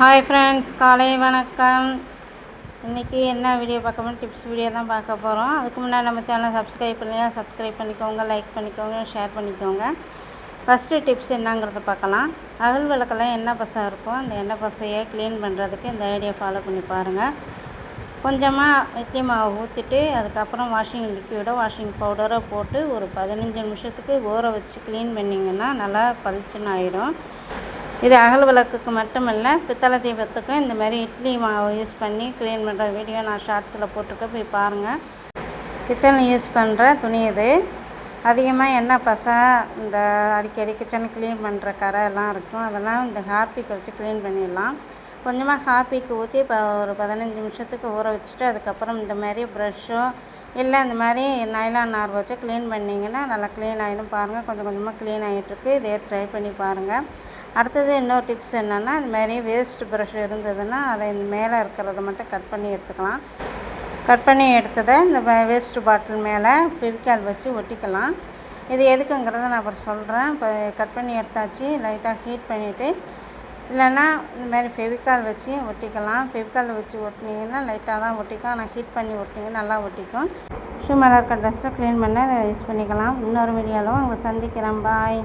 Hi friends காலை வணக்கம். இன்றைக்கி என்ன வீடியோ பார்க்கணும் டிப்ஸ் வீடியோ தான் பார்க்க போகிறோம் அதுக்கு முன்னாடி நம்ம சேனலை சப்ஸ்கிரைப் பண்ணியா சப்ஸ்கிரைப் பண்ணிக்கோங்க லைக் பண்ணிக்கோங்க ஷேர் பண்ணிக்கோங்க. ஃபஸ்ட்டு டிப்ஸ் என்னங்கிறத பார்க்கலாம். அகல் விளக்கெல்லாம் எண்ணெய் பசை இருக்கும் அந்த எண்ணெய் பசையை க்ளீன் பண்ணுறதுக்கு இந்த ஐடியா ஃபாலோ பண்ணி பாருங்கள் கொஞ்சமாக இட்லி மாவு ஊற்றிட்டு அதுக்கப்புறம் வாஷிங் லிக்விடோ வாஷிங் பவுடரோ போட்டு ஒரு பதினஞ்சு நிமிஷத்துக்கு ஊற வச்சு க்ளீன் பண்ணிங்கன்னா நல்லா பளிச்சுன்னு ஆகிடும் இது அகல் விளக்குக்கு மட்டும் இல்லை பித்தளை தீபத்துக்கும் இந்த மாதிரி இட்லி மாவு யூஸ் பண்ணி க்ளீன் பண்ணுற வீடியோ நான் ஷார்ட்ஸில் போட்டிருக்கேன். போய் பாருங்கள் கிச்சனில் யூஸ் பண்ணுற துணி இது. அதிகமாக எண்ணெய் பசை இந்த அடிக்கடி கிச்சனை க்ளீன் பண்ணுற கரை எல்லாம் இருக்கும். அதெல்லாம் இந்த ஹார்பிக் வச்சு க்ளீன் பண்ணிடலாம். கொஞ்சமாக ஹாப்பிக்கு ஊற்றி இப்போ ஒரு பதினஞ்சு நிமிஷத்துக்கு ஊற வச்சுட்டு அதுக்கப்புறம் இந்த மாதிரி ப்ரஷ்ஷோ இல்லை இந்த மாதிரி நைலான் நார் வச்சு க்ளீன் பண்ணிங்கன்னா நல்லா க்ளீன் ஆகிடும் பாருங்கள் கொஞ்சம் கொஞ்சமாக க்ளீன் ஆகிட்டுருக்கு இதே ட்ரை பண்ணி பாருங்கள் அடுத்தது இன்னொரு டிப்ஸ் என்னென்னா இந்த மாதிரி வேஸ்ட் ப்ரஷ் இருந்ததுன்னா அதை இந்த மேலே இருக்கிறத மட்டும் கட் பண்ணி எடுத்துக்கலாம். கட் பண்ணி எடுத்ததை இந்த வேஸ்ட்டு பாட்டில் மேலே ஃபெவிக்கால் வச்சு ஒட்டிக்கலாம். இது எதுக்குங்கிறத நான் அப்புறம் சொல்கிறேன் இப்போ கட் பண்ணி எடுத்தாச்சு லைட்டாக ஹீட் பண்ணிவிட்டு இல்லைன்னா இந்த மாதிரி ஃபெவிக்கால் வச்சு ஒட்டிக்கலாம். ஃபெவிக்கால் வச்சு ஒட்டினீங்கன்னா லைட்டாக தான் ஒட்டிக்கும். ஆனால் ஹீட் பண்ணி ஒட்டினீங்கன்னா நல்லா ஒட்டிக்கும். ஷூ மேலே இருக்க ட்ரெஸ்ஸை க்ளீன் பண்ண அதை யூஸ் பண்ணிக்கலாம். இன்னொரு வீடியோவில் உங்களை சந்திக்கிறேன். பாய்